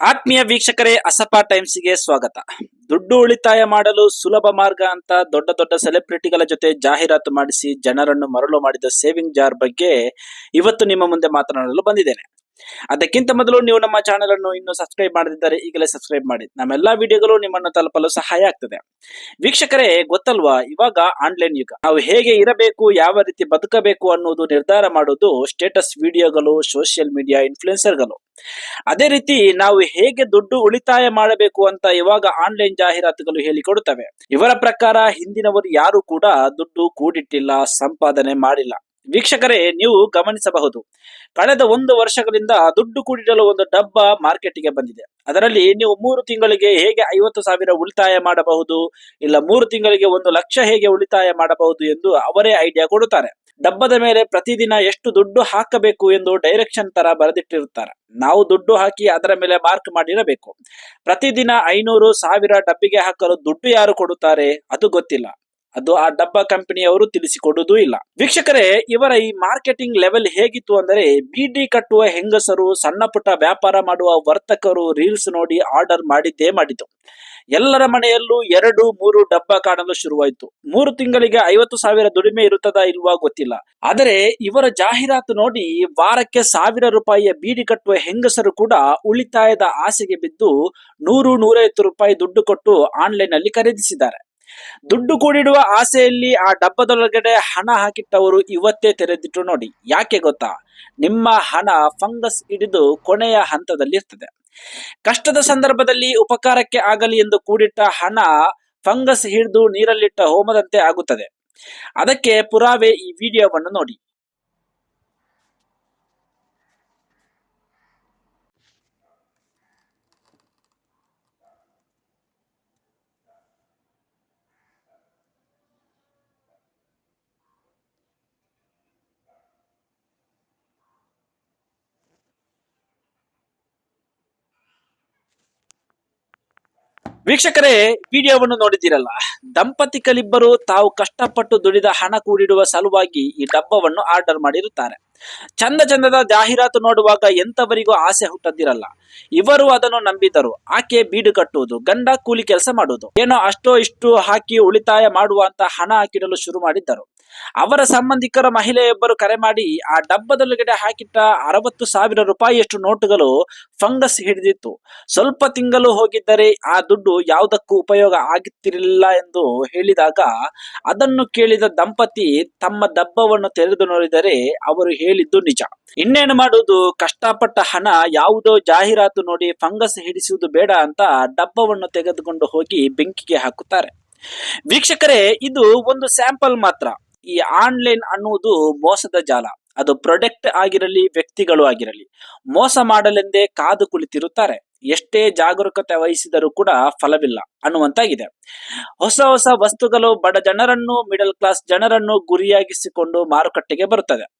ಆತ್ಮೀಯ ವೀಕ್ಷಕರೇ, ಅಸಪ ಟೈಮ್ಸ್ಗೆ ಸ್ವಾಗತ. ದುಡ್ಡು ಉಳಿತಾಯ ಮಾಡಲು ಸುಲಭ ಮಾರ್ಗ ಅಂತ ದೊಡ್ಡ ದೊಡ್ಡ ಸೆಲೆಬ್ರಿಟಿಗಳ ಜೊತೆ ಜಾಹೀರಾತು ಮಾಡಿಸಿ ಜನರನ್ನು ಮರಳು ಮಾಡಿದ ಸೇವಿಂಗ್ ಜಾರ್ ಬಗ್ಗೆ ಇವತ್ತು ನಿಮ್ಮ ಮುಂದೆ ಮಾತನಾಡಲು ಬಂದಿದ್ದೇನೆ. ಅದಕ್ಕಿಂತ ಮೊದಲು ನೀವು ನಮ್ಮ ಚಾನೆಲ್ ಅನ್ನು ಇನ್ನು ಸಬ್ಸ್ಕ್ರೈಬ್ ಮಾಡದಿದ್ದರೆ ಈಗಲೇ ಸಬ್ಸ್ಕ್ರೈಬ್ ಮಾಡಿ. ನಮ್ಮೆಲ್ಲಾ ವಿಡಿಯೋಗಳು ನಿಮ್ಮನ್ನು ತಲುಪಲು ಸಹಾಯ ಆಗ್ತದೆ. ವೀಕ್ಷಕರೇ, ಗೊತ್ತಲ್ವಾ? ಇವಾಗ ಆನ್ಲೈನ್ ಯುಗ. ನಾವು ಹೇಗೆ ಇರಬೇಕು, ಯಾವ ರೀತಿ ಬದುಕಬೇಕು ಅನ್ನೋದು ನಿರ್ಧಾರ ಮಾಡೋದು ಸ್ಟೇಟಸ್ ವಿಡಿಯೋಗಳು, ಸೋಷಿಯಲ್ ಮೀಡಿಯಾ ಇನ್ಫ್ಲುಯೆನ್ಸರ್ಗಳು. ಅದೇ ರೀತಿ ನಾವು ಹೇಗೆ ದುಡ್ಡು ಉಳಿತಾಯ ಮಾಡಬೇಕು ಅಂತ ಇವಾಗ ಆನ್ಲೈನ್ ಜಾಹೀರಾತುಗಳು ಹೇಳಿಕೊಡುತ್ತವೆ. ಇವರ ಪ್ರಕಾರ ಹಿಂದಿನವರು ಯಾರು ಕೂಡ ದುಡ್ಡು ಕೂಡಿಟ್ಟಿಲ್ಲ, ಸಂಪಾದನೆ ಮಾಡಿಲ್ಲ. ವೀಕ್ಷಕರೇ, ನೀವು ಗಮನಿಸಬಹುದು. ಕಳೆದ ಒಂದು ವರ್ಷಗಳಿಂದ ದುಡ್ಡು ಕೂಡಿಡಲು ಒಂದು ಡಬ್ಬ ಮಾರ್ಕೆಟ್ಗೆ ಬಂದಿದೆ. ಅದರಲ್ಲಿ ನೀವು ಮೂರು ತಿಂಗಳಿಗೆ ಹೇಗೆ ಐವತ್ತು ಸಾವಿರ ಉಳಿತಾಯ ಮಾಡಬಹುದು, ಇಲ್ಲ ಮೂರು ತಿಂಗಳಿಗೆ ಒಂದು ಲಕ್ಷ ಹೇಗೆ ಉಳಿತಾಯ ಮಾಡಬಹುದು ಎಂದು ಅವರೇ ಐಡಿಯಾ ಕೊಡುತ್ತಾರೆ. ಡಬ್ಬದ ಮೇಲೆ ಪ್ರತಿದಿನ ಎಷ್ಟು ದುಡ್ಡು ಹಾಕಬೇಕು ಎಂದು ಡೈರೆಕ್ಷನ್ ತರ ಬರೆದಿಟ್ಟಿರುತ್ತಾರೆ. ನಾವು ದುಡ್ಡು ಹಾಕಿ ಅದರ ಮೇಲೆ ಮಾರ್ಕ್ ಮಾಡಿರಬೇಕು. ಪ್ರತಿದಿನ ಐನೂರು, ಸಾವಿರ ಡಬ್ಬಿಗೆ ಹಾಕಲು ದುಡ್ಡು ಯಾರು ಕೊಡುತ್ತಾರೆ? ಅದು ಗೊತ್ತಿಲ್ಲ. ಅದು ಆ ಡಬ್ಬ ಕಂಪನಿಯವರು ತಿಳಿಸಿಕೊಡುವುದು ಇಲ್ಲ. ವೀಕ್ಷಕರೇ, ಇವರ ಈ ಮಾರ್ಕೆಟಿಂಗ್ ಲೆವೆಲ್ ಹೇಗಿತ್ತು ಅಂದರೆ ಬಿಡಿ ಕಟ್ಟುವ ಹೆಂಗಸರು, ಸಣ್ಣ ಪುಟ್ಟ ವ್ಯಾಪಾರ ಮಾಡುವ ವರ್ತಕರು ರೀಲ್ಸ್ ನೋಡಿ ಆರ್ಡರ್ ಮಾಡಿದ್ದೇ ಮಾಡಿತು ಎಲ್ಲರ ಮನೆಯಲ್ಲೂ ಎರಡು, ಮೂರು ಡಬ್ಬ ಕಾಣಲು ಶುರುವಾಯಿತು. ಮೂರು ತಿಂಗಳಿಗೆ ಐವತ್ತು ಸಾವಿರ ದುಡಿಮೆ ಇರುತ್ತದಾ ಇಲ್ವಾ ಗೊತ್ತಿಲ್ಲ. ಆದರೆ ಇವರ ಜಾಹೀರಾತು ನೋಡಿ ವಾರಕ್ಕೆ ಸಾವಿರ ರೂಪಾಯಿಯ ಬೀಡಿ ಕಟ್ಟುವ ಹೆಂಗಸರು ಕೂಡ ಉಳಿತಾಯದ ಆಸೆಗೆ ಬಿದ್ದು ನೂರು, ನೂರೈವತ್ತು ರೂಪಾಯಿ ದುಡ್ಡು ಕೊಟ್ಟು ಆನ್ಲೈನ್ ಅಲ್ಲಿ ಖರೀದಿಸಿದ್ದಾರೆ. ದುಡ್ಡು ಕೂಡಿಡುವ ಆಸೆಯಲ್ಲಿ ಆ ಡಬ್ಬದೊಳಗಡೆ ಹಣ ಹಾಕಿಟ್ಟವರು ಇವತ್ತೇ ತೆರೆದಿಟ್ಟು ನೋಡಿ. ಯಾಕೆ ಗೊತ್ತಾ? ನಿಮ್ಮ ಹಣ ಫಂಗಸ್ ಹಿಡಿದು ಕೊನೆಯ ಹಂತದಲ್ಲಿ ಇರ್ತದೆ. ಕಷ್ಟದ ಸಂದರ್ಭದಲ್ಲಿ ಉಪಕಾರಕ್ಕೆ ಆಗಲಿ ಎಂದು ಕೂಡಿಟ್ಟ ಹಣ ಫಂಗಸ್ ಹಿಡಿದು ನೀರಲ್ಲಿಟ್ಟ ಹೋಮದಂತೆ ಆಗುತ್ತದೆ. ಅದಕ್ಕೆ ಪುರಾವೆ ಈ ವಿಡಿಯೋವನ್ನು ನೋಡಿ. ವೀಕ್ಷಕರೇ ವಿಡಿಯೋವನ್ನು ನೋಡಿದ್ದೀರಲ್ಲ? ದಂಪತಿಗಳಿಬ್ಬರು ತಾವು ಕಷ್ಟಪಟ್ಟು ದುಡಿದ ಹಣ ಕೂಡಿಡುವ ಸಲುವಾಗಿ ಈ ಡಬ್ಬವನ್ನು ಆರ್ಡರ್ ಮಾಡಿರುತ್ತಾರೆ. ಚಂದ ಚಂದದ ಜಾಹೀರಾತು ನೋಡುವಾಗ ಎಂತವರಿಗೂ ಆಸೆ ಹುಟ್ಟದಿರಲ್ಲ. ಇವರು ಅದನ್ನು ನಂಬಿದರು. ಆಕೆ ಬೀಡು ಕಟ್ಟುವುದು, ಗಂಡ ಕೂಲಿ ಕೆಲಸ ಮಾಡುವುದು. ಏನೋ ಅಷ್ಟೋ ಇಷ್ಟು ಹಾಕಿ ಉಳಿತಾಯ ಮಾಡುವ ಅಂತ ಹಣ ಹಾಕಿಡಲು ಶುರು ಮಾಡಿದ್ದರು. ಅವರ ಸಂಬಂಧಿಕರ ಮಹಿಳೆಯೊಬ್ಬರು ಕರೆ ಮಾಡಿ, ಆ ಡಬ್ಬದೊಳಗಡೆ ಹಾಕಿಟ್ಟ ಅರವತ್ತು ಸಾವಿರ ರೂಪಾಯಿಯಷ್ಟು ನೋಟುಗಳು ಫಂಗಸ್ ಹಿಡಿದಿತ್ತು. ಸ್ವಲ್ಪ ತಿಂಗಳು ಹೋಗಿದ್ದರೆ ಆ ದುಡ್ಡು ಯಾವುದಕ್ಕೂ ಉಪಯೋಗ ಆಗುತ್ತಿರಲಿಲ್ಲ ಎಂದು ಹೇಳಿದಾಗ ಅದನ್ನು ಕೇಳಿದ ದಂಪತಿ ತಮ್ಮ ಡಬ್ಬವನ್ನು ತೆರೆದು ನೋಡಿದರೆ ಅವರು ಹೇಳಿದ್ದು ನಿಜ. ಇನ್ನೇನು ಮಾಡುವುದು ಕಷ್ಟಪಟ್ಟ ಹಣ ಯಾವುದೋ ಜಾಹೀರಾತು ನೋಡಿ ಫಂಗಸ್ ಹಿಡಿಸುವುದು ಬೇಡ ಅಂತ ಡಬ್ಬವನ್ನು ತೆಗೆದುಕೊಂಡು ಹೋಗಿ ಬೆಂಕಿಗೆ ಹಾಕುತ್ತಾರೆ. ವೀಕ್ಷಕರೇ, ಇದು ಒಂದು ಸ್ಯಾಂಪಲ್ ಮಾತ್ರ. ಈ ಆನ್ಲೈನ್ ಅನ್ನುವುದು ಮೋಸದ ಜಾಲ. ಅದು ಪ್ರೊಡಕ್ಟ್ ಆಗಿರಲಿ, ವ್ಯಕ್ತಿಗಳು ಆಗಿರಲಿ. ಮೋಸ ಮಾಡಲೆಂದೇ ಕಾದು ಕುಳಿತಿರುತ್ತಾರೆ. ಎಷ್ಟೇ ಜಾಗರೂಕತೆ ವಹಿಸಿದರೂ ಕೂಡ ಫಲವಿಲ್ಲ ಅನ್ನುವಂತಾಗಿದೆ. ಹೊಸ ಹೊಸ ವಸ್ತುಗಳು ಬಡ ಜನರನ್ನು, ಮಿಡಲ್ ಕ್ಲಾಸ್ ಜನರನ್ನು ಗುರಿಯಾಗಿಸಿಕೊಂಡು ಮಾರುಕಟ್ಟೆಗೆ ಬರುತ್ತದೆ.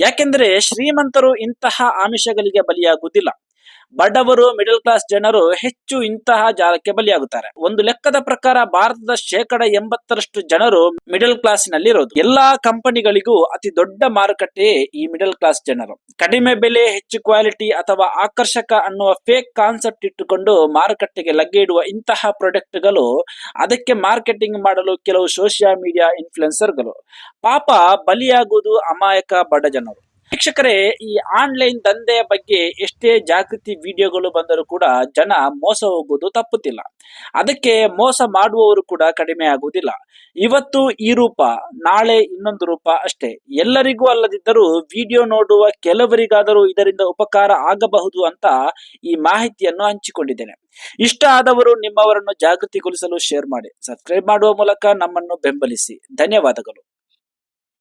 ಯಾಕೆಂದ್ರೆ ಶ್ರೀಮಂತರು ಇಂತಹ ಆಮಿಷಗಳಿಗೆ ಬಲಿಯಾಗುವುದಿಲ್ಲ. ಬಡವರು ಮಿಡಲ್ ಕ್ಲಾಸ್ ಜನರು ಹೆಚ್ಚು ಇಂತಹ ಜಾಲಕ್ಕೆ ಬಲಿಯಾಗುತ್ತಾರೆ. ಒಂದು ಲೆಕ್ಕದ ಪ್ರಕಾರ ಭಾರತದ ಶೇಕಡ ಎಂಬತ್ತರಷ್ಟು ಜನರು ಮಿಡಲ್ ಕ್ಲಾಸ್ನಲ್ಲಿ ಇರೋದು ಎಲ್ಲಾ ಕಂಪನಿಗಳಿಗೂ ಅತಿ ದೊಡ್ಡ ಮಾರುಕಟ್ಟೆ ಈ ಮಿಡಲ್ ಕ್ಲಾಸ್ ಜನರು. ಕಡಿಮೆ ಬೆಲೆ, ಹೆಚ್ಚು ಕ್ವಾಲಿಟಿ ಅಥವಾ ಆಕರ್ಷಕ ಅನ್ನುವ ಫೇಕ್ ಕಾನ್ಸೆಪ್ಟ್ ಇಟ್ಟುಕೊಂಡು ಮಾರುಕಟ್ಟೆಗೆ ಲಗ್ಗೆ ಇಡುವ ಇಂತಹ ಪ್ರಾಡಕ್ಟ್ಗಳು ಅದಕ್ಕೆ ಮಾರ್ಕೆಟಿಂಗ್ ಮಾಡಲು ಕೆಲವು ಸೋಷಿಯಲ್ ಮೀಡಿಯಾ ಇನ್ಫ್ಲುಯೆನ್ಸರ್ಗಳು ಪಾಪ ಬಲಿಯಾಗುವುದು ಅಮಾಯಕ ಬಡ ಜನರು. ವೀಕ್ಷಕರೇ, ಈ ಆನ್ಲೈನ್ ದಂಧೆಯ ಬಗ್ಗೆ ಎಷ್ಟೇ ಜಾಗೃತಿ ವಿಡಿಯೋಗಳು ಬಂದರೂ ಕೂಡ ಜನ ಮೋಸ ಹೋಗುವುದು ತಪ್ಪುತ್ತಿಲ್ಲ. ಅದಕ್ಕೆ ಮೋಸ ಮಾಡುವವರು ಕೂಡ ಕಡಿಮೆ ಆಗುವುದಿಲ್ಲ. ಇವತ್ತು ಈ ರೂಪ, ನಾಳೆ ಇನ್ನೊಂದು ರೂಪ ಅಷ್ಟೇ. ಎಲ್ಲರಿಗೂ ಅಲ್ಲದಿದ್ದರೂ ವಿಡಿಯೋ ನೋಡುವ ಕೆಲವರಿಗಾದರೂ ಇದರಿಂದ ಉಪಕಾರ ಆಗಬಹುದು ಅಂತ ಈ ಮಾಹಿತಿಯನ್ನು ಹಂಚಿಕೊಂಡಿದ್ದೇನೆ. ಇಷ್ಟ ಆದವರು ನಿಮ್ಮವರನ್ನು ಜಾಗೃತಿಗೊಳಿಸಲು ಶೇರ್ ಮಾಡಿ. ಸಬ್ಸ್ಕ್ರೈಬ್ ಮಾಡುವ ಮೂಲಕ ನಮ್ಮನ್ನು ಬೆಂಬಲಿಸಿ. ಧನ್ಯವಾದಗಳು.